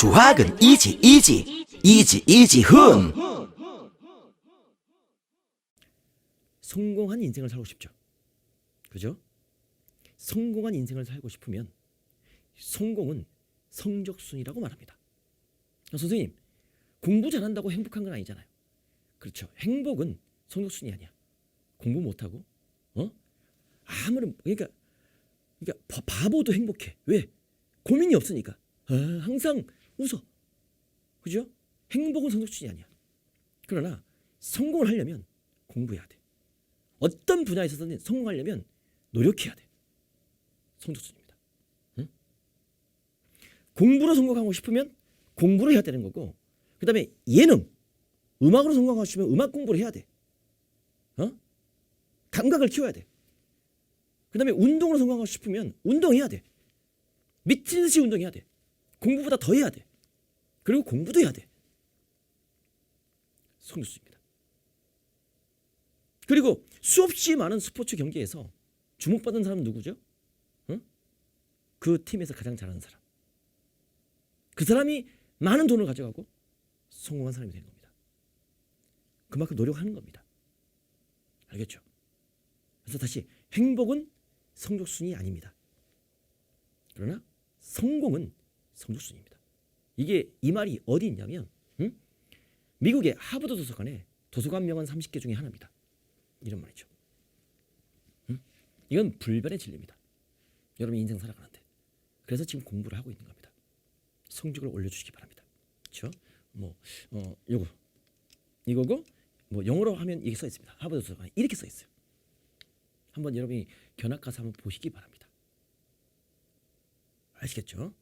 수학은 이지 이지 이지 이지 흥 성공한 인생을 살고 싶죠. 그죠? 성공한 인생을 살고 싶으면 성공은 성적순이라고 말합니다. 아, 선생님, 공부 잘한다고 행복한 건 아니잖아요. 그렇죠. 행복은 성적순이 아니야. 공부 못하고, 어? 아무런 그러니까 그러니까 바- 바보도 행복해. 왜? 고민이 없으니까. 아, 항상 웃어. 그죠? 행복은 성적순이 아니야. 그러나 성공을 하려면 공부해야 돼. 어떤 분야에 있어서는 성공하려면 노력해야 돼. 성적순입니다. 응? 공부로 성공하고 싶으면 공부를 해야 되는 거고, 그 다음에 예능, 음악으로 성공하고 싶으면 음악 공부를 해야 돼. 어? 감각을 키워야 돼. 그 다음에 운동으로 성공하고 싶으면 운동해야 돼. 미친 듯이 운동해야 돼. 공부보다 더 해야 돼. 그리고 공부도 해야 돼. 성적순입니다. 그리고 수없이 많은 스포츠 경기에서 주목받은 사람은 누구죠? 응? 그 팀에서 가장 잘하는 사람. 그 사람이 많은 돈을 가져가고 성공한 사람이 되는 겁니다. 그만큼 노력하는 겁니다. 알겠죠? 그래서 다시 행복은 성적순이 아닙니다. 그러나 성공은 성적순입니다. 이게 이 말이 어디 있냐면 응? 미국의 하버드 도서관에 도서관 명언 30개 중에 하나입니다. 이런 말이죠. 응? 이건 불변의 진리입니다. 여러분 인생 살아가는데 그래서 지금 공부를 하고 있는 겁니다. 성적을 올려주시기 바랍니다. 그렇죠? 뭐 어, 요거 이거고 뭐 영어로 하면 이게 써 있습니다. 하버드 도서관에 이렇게 써 있어요. 한번 여러분이 견학 가서 한번 보시기 바랍니다. 아시겠죠?